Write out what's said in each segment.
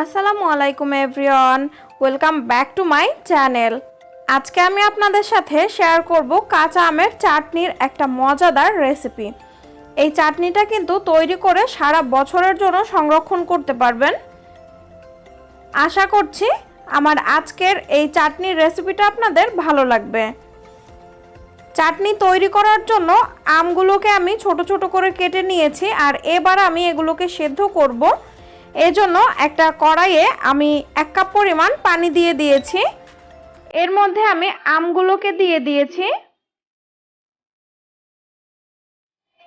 আসসালামু আলাইকুম everyone, welcome back to my channel. আজকে আমি আপনাদের সাথে শেয়ার করব কাঁচা আমের চাটনির একটা মজাদার রেসিপি। এই চাটনিটা কিন্তু তৈরি করে সারা বছরের জন্য সংরক্ষণ করতে পারবেন। আশা করছি আমার আজকের এই চাটনির রেসিপিটা আপনাদের ভালো লাগবে। চাটনি তৈরি করার জন্য আমগুলোকে আমি ছোট ছোট করে কেটে নিয়েছি আর এবার আমি এগুলোকে সেদ্ধ করব। এজন্য একটা কড়াইয়ে আমি এক কাপ পরিমাণ পানি দিয়ে দিয়েছি। এর মধ্যে আমি আমগুলোকে দিয়ে দিয়েছি।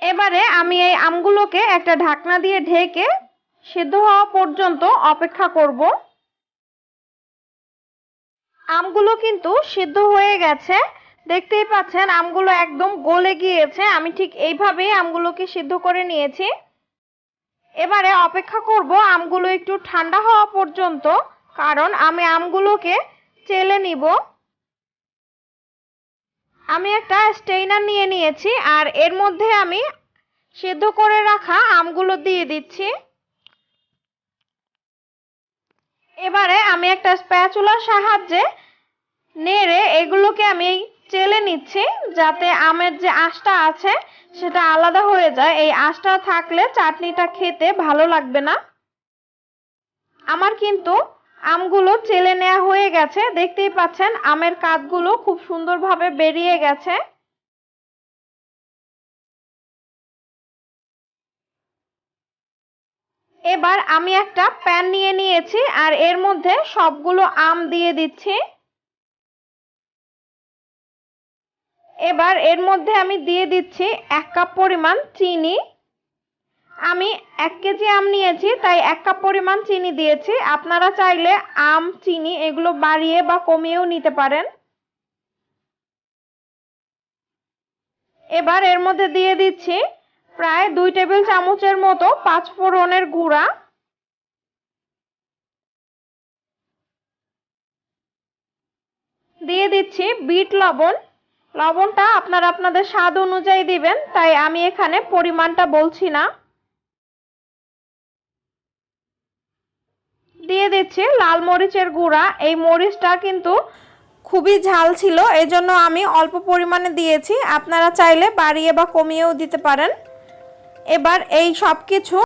এবারে আমি এই আমগুলোকে একটা ঢাকনা দিয়ে ঢেকে সিদ্ধ হওয়া পর্যন্ত অপেক্ষা করব। আমগুলো কিন্তু সিদ্ধ হয়ে গেছে। দেখতেই পাচ্ছেন আমগুলো একদম গলে গিয়েছে। আমি ঠিক এইভাবেই আমগুলোকে সিদ্ধ করে নিয়েছি। এবারে অপেক্ষা করব আমগুলো একটু ঠান্ডা হওয়া পর্যন্ত, কারণ আমি আমগুলোকে চেলে নিব। আমি একটা স্টেইনার নিয়ে নিয়েছি, আর এর মধ্যে আমি সেদ্ধ করে রাখা আমগুলো দিয়ে দিচ্ছি। এবারে আমি একটা স্প্যাচুলার সাহায্যে নেড়ে এগুলোকে আমি চেলে নিচ্ছি যাতে আমের যে আঁশটা আছে সেটা আলাদা হয়ে যায়। এই আঁশটা থাকলে চাটনিটা খেতে ভালো লাগবে না। আমার কিন্তু আমগুলো চেলে নেওয়া হয়ে গেছে। দেখতেই পাচ্ছেন, আমের কাঠগুলো খুব সুন্দরভাবে বেরিয়ে গেছে। এবার আমি একটা প্যান নিয়ে নিয়েছি আর এর মধ্যে সবগুলো আম দিয়ে দিচ্ছি। এবার এর মধ্যে আমি দিয়ে দিচ্ছি এক কাপ পরিমাণ চিনি। আমি এক কেজি আম নিয়েছি, তাই এক কাপ পরিমাণ চিনি দিয়েছি। আপনারা চাইলে আম, চিনি এগুলো বাড়িয়ে বা কমিয়েও নিতে পারেন। এবার এর মধ্যে দিয়ে দিচ্ছি প্রায় দুই টেবিল চামচের মতো পাঁচ ফোড়নের গুঁড়া। দিয়ে দিচ্ছি বিট লবণ। লবণটা আপনারা আপনাদের স্বাদ অনুযায়ী দিবেন, তাই আমি এখানে পরিমাণটা বলছি না। দিয়ে দিচ্ছি লাল মরিচের গুঁড়া। এই মরিচটা কিন্তু খুবই ঝাল ছিল, এজন্য আমি অল্প পরিমাণে দিয়েছি। আপনারা চাইলে বাড়িয়ে বা কমিয়েও দিতে পারেন। এবার এই সব কিছু